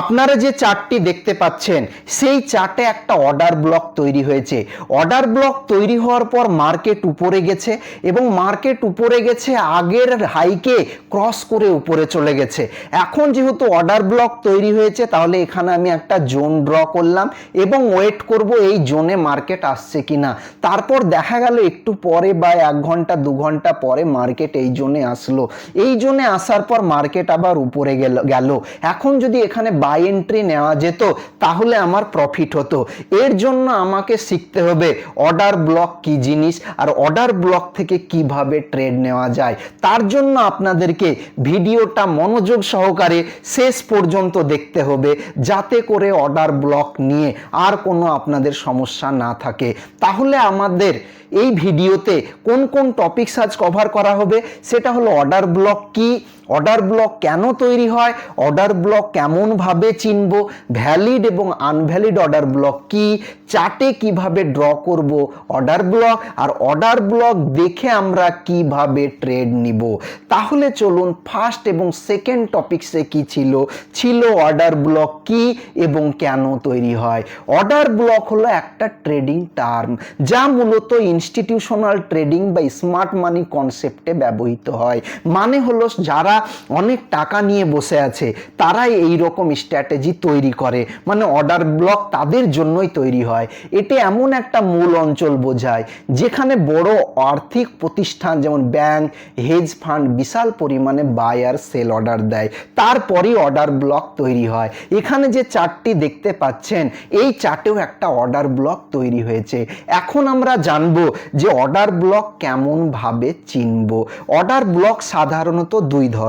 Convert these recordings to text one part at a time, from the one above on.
আপনারা যে চার্টটি দেখতে পাচ্ছেন, সেই চার্টে একটা অর্ডার ব্লক তৈরি হয়েছে। অর্ডার ব্লক তৈরি হওয়ার পর মার্কেট উপরে গেছে এবং মার্কেট উপরে গেছে আগের হাইকে ক্রস করে উপরে চলে গেছে। এখন যেহেতু অর্ডার ব্লক তৈরি হয়েছে, তাহলে এখানে আমি একটা জোন ড্র করলাম এবং ওয়েট করব এই জোনে মার্কেট আসছে কিনা। তারপর দেখা গেল একটু পরে বা এক ঘণ্টা, দু ঘণ্টা পরে মার্কেট এই জোনে আসলো। এই জোনে আসার পর মার্কেট আবার উপরে গেল গেল। এখন যদি এখানে বাই এন্ট্রি নেওয়া যেত, তাহলে আমার প্রফিট হতো। এর জন্য আমাকে শিখতে হবে অর্ডার ব্লক কি জিনিস আর অর্ডার ব্লক থেকে কীভাবে ট্রেড নেওয়া যায়। তার জন্য আপনাদেরকে ভিডিওটা মনোযোগ সহকারে শেষ পর্যন্ত দেখতে হবে, যাতে করে অর্ডার ব্লক নিয়ে আর কোনো আপনাদের সমস্যা না থাকে। তাহলে আমাদের এই ভিডিওতে কোন কোন টপিকস আজ কভার করা হবে? সেটা হলো অর্ডার ব্লক কি অর্ডার ব্লক কেন তৈরি হয়? অর্ডার ব্লক কেমনভাবে চিনব? ভ্যালিড এবং আনভ্যালিড অর্ডার ব্লক কি? চার্টে কীভাবে ড্র করব অর্ডার ব্লক আর অর্ডার ব্লক দেখে আমরা কীভাবে ট্রেড নিব? তাহলে চলুন ফার্স্ট এবং সেকেন্ড টপিকসে কি ছিল? ছিল অর্ডার ব্লক কি এবং কেন তৈরি হয়? অর্ডার ব্লক হলো একটা ট্রেডিং টার্ম যা মূলত ইনস্টিটিউশনাল ট্রেডিং বা স্মার্ট মানি কনসেপ্টে ব্যবহৃত হয়। মানে হলো যারা অনেক টাকা নিয়ে বসে আছে, তারাই এই রকম স্ট্র্যাটেজি তৈরি করে। মানে অর্ডার ব্লক তাদের জন্যই তৈরি হয়। এটি এমন একটা মূল অঞ্চল বোঝায়, যেখানে বড় আর্থিক প্রতিষ্ঠান যেমন ব্যাংক হেজ ফান্ড বিশাল পরিমাণে বাই আর সেল অর্ডার দেয়। তারপরই অর্ডার ব্লক তৈরি হয়। এখানে যে চার্টটি দেখতে পাচ্ছেন, এই চার্টেও একটা অর্ডার ব্লক তৈরি হয়েছে। এখন আমরা জানব যে অর্ডার ব্লক কেমনভাবে চিনব। অর্ডার ব্লক সাধারণত দুই ধরনের।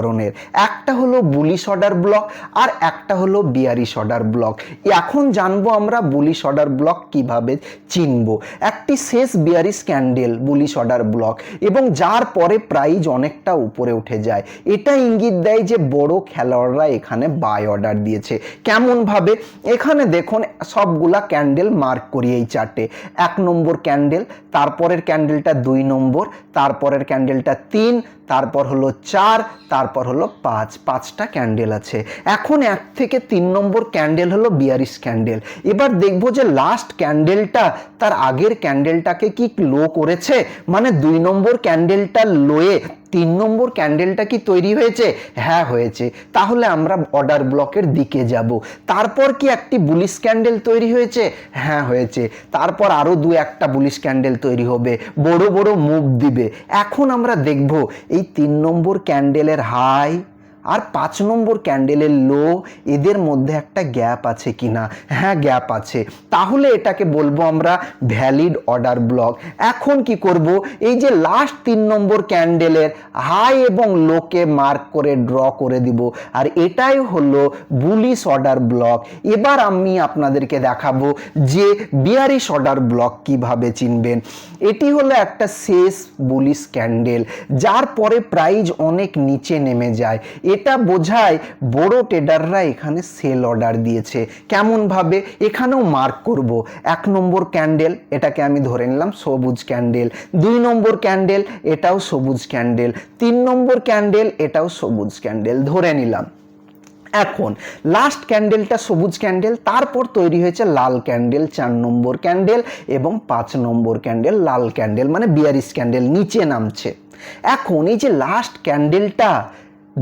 একটা হলো বুলিশ অর্ডার ব্লক আর একটা হলো বিয়ারিশ অর্ডার ব্লক এখন জানব আমরা বুলিশ অর্ডার ব্লক কীভাবে চিনব। একটি শেষ bearish candle bullish order block এবং যার পরে প্রাইজ অনেকটা উপরে উঠে যায়। এটা ইঙ্গিত দেয় যে বড় খেলোয়াড়রা এখানে বাই অর্ডার দিয়েছে। কেমনভাবে? এখানে দেখুন সবগুলা ক্যান্ডেল মার্ক করি এই চার্টে এক নম্বর ক্যান্ডেল তারপরের ক্যান্ডেলটা দুই নম্বর, তারপরের ক্যান্ডেলটা তিন, তারপর হলো চার তারপর হলো পাঁচ, পাঁচটা ক্যান্ডেল আছে। এখন এক থেকে তিন নম্বর ক্যান্ডেল হলো বিয়ারিশ ক্যান্ডেল এবার দেখব যে লাস্ট ক্যান্ডেলটা তার আগের ক্যান্ডেলটাকে কি লো করেছে? মানে দুই নম্বর ক্যান্ডেলটা লোয়ে তিন নম্বর ক্যান্ডেলটা কি তৈরি হয়েছে? হ্যাঁ হয়েছে। তাহলে আমরা অর্ডার ব্লকের দিকে যাব। তারপর কি একটি বুলিশ ক্যান্ডেল তৈরি হয়েছে? হ্যাঁ হয়েছে। তারপর আরও দু একটা বুলিশ ক্যান্ডেল তৈরি হবে। বড় বড় মুভ দিবে। এখন আমরা দেখব এই তিন নম্বর ক্যান্ডেলের হাই আর পাঁচ নম্বর ক্যান্ডেলের লো, এদের মধ্যে একটা গ্যাপ আছে কিনা? হ্যাঁ গ্যাপ আছে। তাহলে এটাকে বলব আমরা ভ্যালিড অর্ডার ব্লক। এখন কি করব? এই যে লাস্ট তিন নম্বর ক্যান্ডেলের হাই এবং লোকে মার্ক করে ড্র করে দিব। আর এটাই হলো বুলিশ অর্ডার ব্লক। এবার আমি আপনাদেরকে দেখাবো যে বিয়ারিশ অর্ডার ব্লক কীভাবে চিনবেন। এটি হলো একটা শেষ বুলিশ ক্যান্ডেল, যার পরে প্রাইজ অনেক নিচে নেমে যায়। এটা বোঝায় বড় ট্রেডাররা এখানে সেল অর্ডার দিয়েছে। কেমনভাবে? এখানেও মার্ক করব। এক নম্বর ক্যান্ডেল এটাকে আমি ধরে নিলাম সবুজ ক্যান্ডেল দুই নম্বর ক্যান্ডেল এটাও সবুজ ক্যান্ডেল তিন নম্বর ক্যান্ডেল এটাও সবুজ ক্যান্ডেল ধরে নিলাম। এখন লাস্ট ক্যান্ডেলটা সবুজ ক্যান্ডেল তারপর তৈরি হয়েছে লাল ক্যান্ডেল চার নম্বর ক্যান্ডেল এবং পাঁচ নম্বর ক্যান্ডেল লাল ক্যান্ডেল মানে বিয়ারিশ ক্যান্ডেল নিচে নামছে। এখন এই যে লাস্ট ক্যান্ডেলটা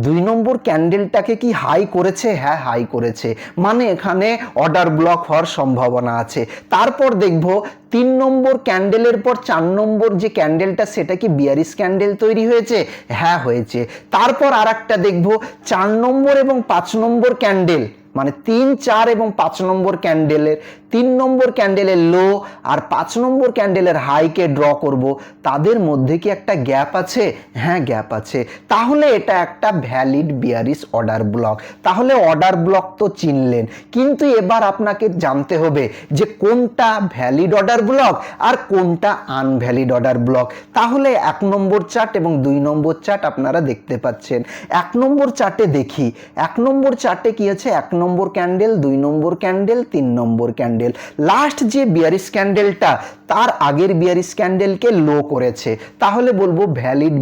দুই নম্বর ক্যান্ডেলটাকে কি হাই করেছে? হ্যাঁ হাই করেছে। মানে এখানে অর্ডার ব্লক হওয়ার সম্ভাবনা আছে। তারপর দেখব তিন নম্বর ক্যান্ডেলের পর চার নম্বর যে ক্যান্ডেলটা সেটা কি বিয়ারিশ ক্যান্ডেল তৈরি হয়েছে? হ্যাঁ হয়েছে। তারপর আর একটা দেখব চার নম্বর এবং পাঁচ নম্বর ক্যান্ডেল মানে তিন, চার এবং পাঁচ নম্বর ক্যান্ডেলের তিন নম্বর ক্যান্ডেলের লো আর পাঁচ নম্বর ক্যান্ডেলের হাইকে ড্র করব। তাদের মধ্যে কি একটা গ্যাপ আছে? হ্যাঁ গ্যাপ আছে। তাহলে এটা একটা ভ্যালিড বিয়ারিশ অর্ডার ব্লক তাহলে অর্ডার ব্লক তো চিনলেন। কিন্তু এবার আপনাকে জানতে হবে যে কোনটা ভ্যালিড অর্ডার ব্লক আর কোনটা আনভ্যালিড অর্ডার ব্লক তাহলে এক নম্বর চার্ট এবং দুই নম্বর চার্ট আপনারা দেখতে পাচ্ছেন। এক নম্বর চার্টে দেখি। এক নম্বর চার্টে কি আছে? এক নম্বর ক্যান্ডেল দুই নম্বর ক্যান্ডেল তিন নম্বর ক্যান্ডেল ক্যান্ডেল লাস্ট যে বিয়ারিশ ক্যান্ডেলটা তার আগের বিয়ারিশ ক্যান্ডেলকে লো করেছে। তাহলে বলব ভ্যালিড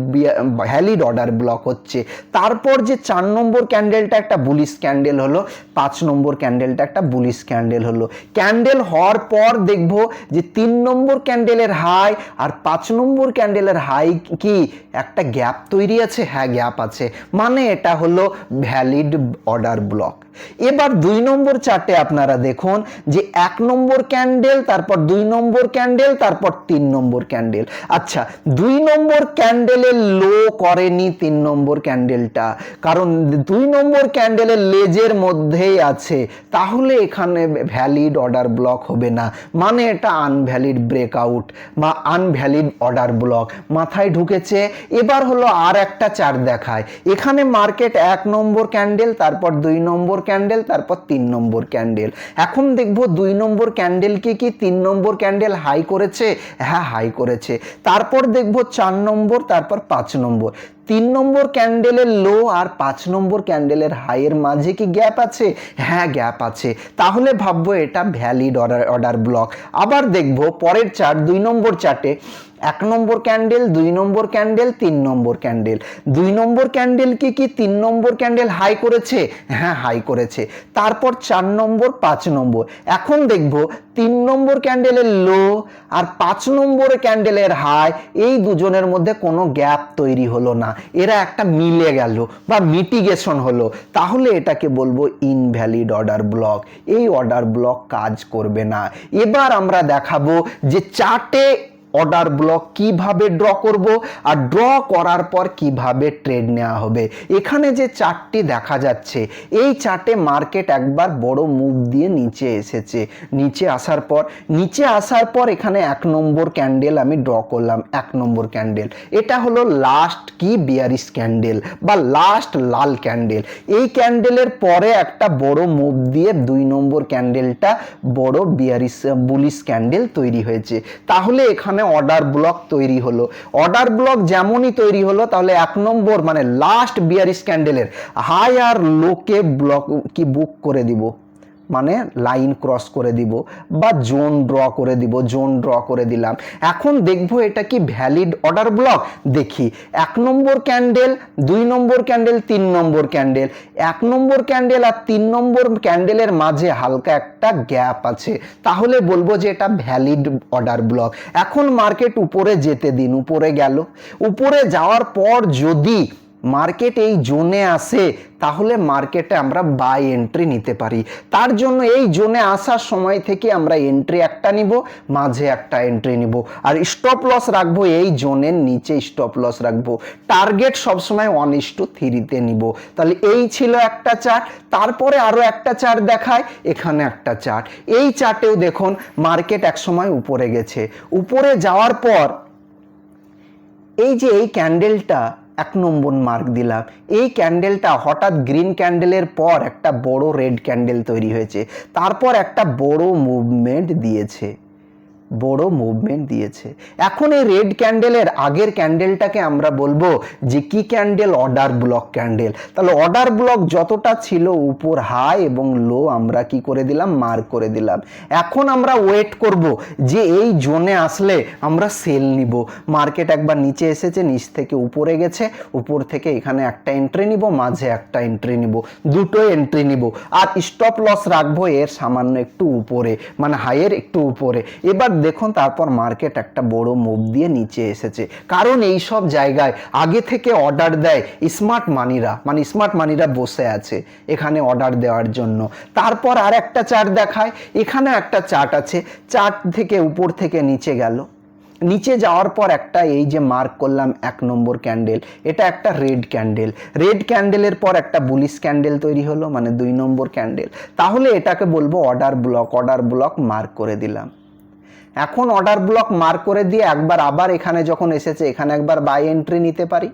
ভ্যালিড অর্ডার ব্লক হচ্ছে। তারপর যে চার নম্বর ক্যান্ডেলটা একটা বুলিশ ক্যান্ডেল হলো, পাঁচ নম্বর ক্যান্ডেলটা একটা বুলিশ ক্যান্ডেল হলো। ক্যান্ডেল হওয়ার পর দেখব যে তিন নম্বর ক্যান্ডেলের হাই আর পাঁচ নম্বর ক্যান্ডেলের হাই কি? একটা গ্যাপ তৈরি আছে? হ্যাঁ গ্যাপ আছে। মানে এটা হলো ভ্যালিড অর্ডার ব্লক এবার দুই নম্বর চার্টে আপনারা দেখুন যে এক নম্বর ক্যান্ডেল তারপর দুই নম্বর ক্যান্ডেল তারপর তিন নম্বর ক্যান্ডেল আচ্ছা দুই নম্বর ক্যান্ডেলের লো করেনি তিন নম্বর ক্যান্ডেলটা কারণ দুই নম্বর ক্যান্ডেলের লেজের মধ্যেই আছে। তাহলে এখানে ভ্যালিড অর্ডার ব্লক হবে না। মানে এটা আনভ্যালিড ব্রেকআউট বা আনভ্যালিড অর্ডার ব্লক মাথায় ঢুকেছে। এবার হলো আর একটা চার্ট দেখায়। এখানে মার্কেট এক নম্বর ক্যান্ডেল তারপর দুই নম্বর ক্যান্ডেল তারপর তিন নম্বর ক্যান্ডেল এখন দেখব দুই নম্বর ক্যান্ডেলকে কি? তিন নম্বর ক্যান্ডেল হাই করেছে? হ্যাঁ হাই করেছে। তারপর দেখব চার নম্বর, তারপর পাঁচ নম্বর। তিন নম্বর ক্যান্ডেলের লো আর পাঁচ নম্বর ক্যান্ডেলের হাইয়ের মাঝে কি গ্যাপ আছে? হ্যাঁ গ্যাপ আছে। তাহলে ভাববো এটা ভ্যালিড অর্ডার অর্ডার ব্লক আবার দেখব পরের চার্ট দুই নম্বর চার্টে এক নম্বর ক্যান্ডেল, দুই নম্বর ক্যান্ডেল, তিন নম্বর ক্যান্ডেল। দুই নম্বর ক্যান্ডেল কি কি তিন নম্বর ক্যান্ডেল হাই করেছে? হ্যাঁ হাই করেছে। তারপর চার নম্বর, পাঁচ নম্বর। এখন দেখব তিন নম্বর ক্যান্ডেলের লো আর পাঁচ নম্বরের ক্যান্ডেলের হাই এই দুজনের মধ্যে কোনো গ্যাপ তৈরি হলো না। এরা একটা মিলে গেল বা মিটিগেশন হলো। তাহলে এটাকে বলব ইনভ্যালিড অর্ডার ব্লক এই অর্ডার ব্লক কাজ করবে না। এবার আমরা দেখাবো যে চার্টে অর্ডার ব্লক কীভাবে ড্র করব আর ড্র করার পর কীভাবে ট্রেড নেওয়া হবে। এখানে যে চার্টটি দেখা যাচ্ছে, এই চার্টে মার্কেট একবার বড় মুভ দিয়ে নিচে এসেছে। নিচে আসার পর, নিচে আসার পর এখানে এক নম্বর ক্যান্ডেল আমি ড্র করলাম, এক নম্বর ক্যান্ডেল এটা হলো লাস্ট কি বিয়ারিশ ক্যান্ডেল বা লাস্ট লাল ক্যান্ডেল এই ক্যান্ডেলের পরে একটা বড় মুভ দিয়ে দুই নম্বর ক্যান্ডেলটা বড় বিয়ারিশ বুলিশ ক্যান্ডেল তৈরি হয়েছে। তাহলে এখানে অর্ডার ব্লক তৈরি হলো। অর্ডার ব্লক যেমনই তৈরি হলো, তাহলে এক নম্বর মানে লাস্ট বিয়ারি স্ক্যান্ডেলের হাই আর লোকে ব্লক কি বুক করে দিব? মানে লাইন ক্রস করে দিব বা জোন ড্র করে দিব, জোন ড্র করে দিলাম। এখন দেখব এটা কি ভ্যালিড অর্ডার ব্লক? দেখি, এক নম্বর ক্যান্ডেল, দুই নম্বর ক্যান্ডেল, তিন নম্বর ক্যান্ডেল। এক নম্বর ক্যান্ডেল আর তিন নম্বর ক্যান্ডেলের মাঝে হালকা একটা গ্যাপ আছে। তাহলে বলব যে এটা ভ্যালিড অর্ডার ব্লক। এখন মার্কেট উপরে যেতে দিন, উপরে গেল। উপরে যাওয়ার পর যদি মার্কেট এই জোনে আসে তাহলে মার্কেটে আমরা বাই এন্ট্রি নিতে পারি। তার জন্য এই জোনে আসার সময় থেকে আমরা এন্ট্রি একটা নিব, মাঝে একটা এন্ট্রি নিব। আর স্টপ লস রাখব, এই জোনের নিচে স্টপ লস রাখব। টার্গেট সবসময় ওয়ান ইস টু থ্রিতে নিব। তাহলে এই ছিল একটা চার্ট, তারপরে আরও একটা চার্ট দেখায় এখানে একটা চার্ট। এই চার্টেও দেখুন, মার্কেট একসময় উপরে গেছে। উপরে যাওয়ার পর, এই যে এই ক্যান্ডেলটা এক নম্বর মার্ক দিলাম। এই ক্যান্ডেলটা হঠাৎ গ্রিন ক্যান্ডেলের পর একটা বড় রেড ক্যান্ডেল তৈরি হয়েছে। তারপর একটা বড় মুভমেন্ট দিয়েছে। বড় মুভমেন্ট দিয়েছে। এখন এই রেড ক্যান্ডেলের আগের ক্যান্ডেলটাকে আমরা বলব যে কি ক্যান্ডেল অর্ডার ব্লক ক্যান্ডেল তাহলে অর্ডার ব্লক যতটা ছিল উপর হাই এবং লো আমরা কি করে দিলাম? মার্ক করে দিলাম। এখন আমরা ওয়েট করব যে এই জোনে আসলে আমরা সেল নিব। মার্কেট একবার নিচে এসেছে, নিচ থেকে উপরে গেছে, উপর থেকে এখানে একটা এন্ট্রি নিব, মাঝে একটা এন্ট্রি নিব, দুটো এন্ট্রি নিব। আর স্টপ লস রাখব এর সামান্য একটু উপরে মানে হাইয়ের একটু উপরে। এবার দেখুন, তারপর মার্কেট একটা বড় মুভ দিয়ে নিচে এসেছে। কারণ এই সব জায়গায় আগে থেকে অর্ডার দেয় স্মার্ট মানিরা মানে স্মার্ট মানিরা বসে আছে এখানে অর্ডার দেওয়ার জন্য। তারপর আর একটা চার্ট দেখায় এখানে একটা চার্ট আছে। চার্ট থেকে উপর থেকে নিচে গেল। নিচে যাওয়ার পর একটা এই যে মার্ক করলাম এক নম্বর ক্যান্ডেল এটা একটা রেড ক্যান্ডেল রেড ক্যান্ডেলের পর একটা বুলিশ ক্যান্ডেল তৈরি হলো মানে দুই নম্বর ক্যান্ডেল তাহলে এটাকে বলব order block order block mark করে দিলাম। এখন অর্ডার ব্লক মার্ক করে দিয়ে একবার আবার এখানে যখন এসেছে, এখানে একবার বাই এন্ট্রি নিতে পারি।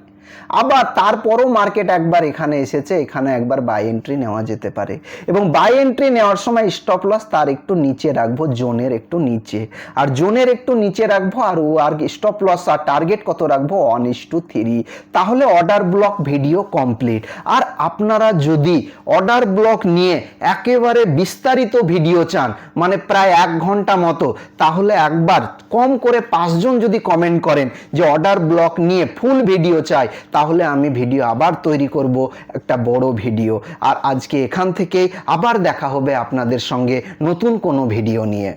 আবার তারপরও মার্কেট একবার এখানে এসেছে, এখানে একবার বাই এন্ট্রি নেওয়া যেতে পারে। এবং বাই এন্ট্রি নেওয়ার সময় স্টপ লস তার একটু নিচে রাখব, জোনের একটু নিচে। আর জোনের একটু নিচে রাখব আর ও আর স্টপ লস আর টার্গেট কত রাখব? ওয়ান ইস টু থ্রি তাহলে অর্ডার ব্লক ভিডিও কমপ্লিট আর আপনারা যদি অর্ডার ব্লক নিয়ে একেবারে বিস্তারিত ভিডিও চান মানে প্রায় এক ঘণ্টা মতো, তাহলে একবার কম করে পাঁচজন যদি কমেন্ট করেন যে অর্ডার ব্লক নিয়ে ফুল ভিডিও চাই তাহলে আমি ভিডিও আবার তৈরি করব একটা বড় ভিডিও আর আজকে এখান থেকেই আবার দেখা হবে আপনাদের সঙ্গে নতুন কোনো ভিডিও নিয়ে।